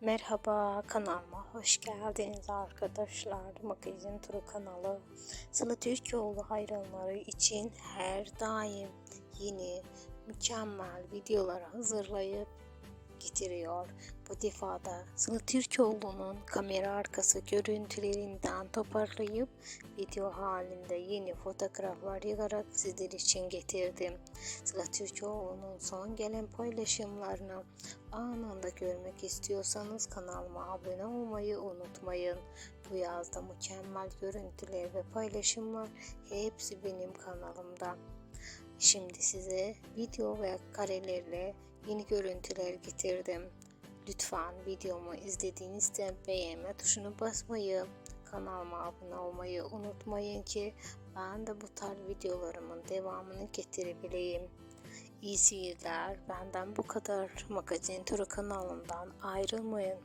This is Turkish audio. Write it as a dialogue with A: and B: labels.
A: Merhaba kanalıma hoş geldiniz arkadaşlar. Magazin Turu kanalı Sıla Türkoğlu hayranları için her daim yeni mükemmel videolar hazırlayıp getiriyor. Bu defada Sıla Türkoğlu'nun kamera arkası görüntülerinden toparlayıp video halinde yeni fotoğraflar yığarak sizler için getirdim. Sıla Türkoğlu'nun son gelen paylaşımlarını anında görmek istiyorsanız kanalıma abone olmayı unutmayın. Bu yazda mükemmel görüntüler ve paylaşımlar hepsi benim kanalımda. Şimdi size video ve karelerle yeni görüntüler getirdim. Lütfen videomu izlediğinizde beğenme tuşunu basmayı, kanalıma abone olmayı unutmayın ki ben de bu tarz videolarımın devamını getirebileyim. İyi seyirler. Benden bu kadar. Magazin Turu kanalından ayrılmayın.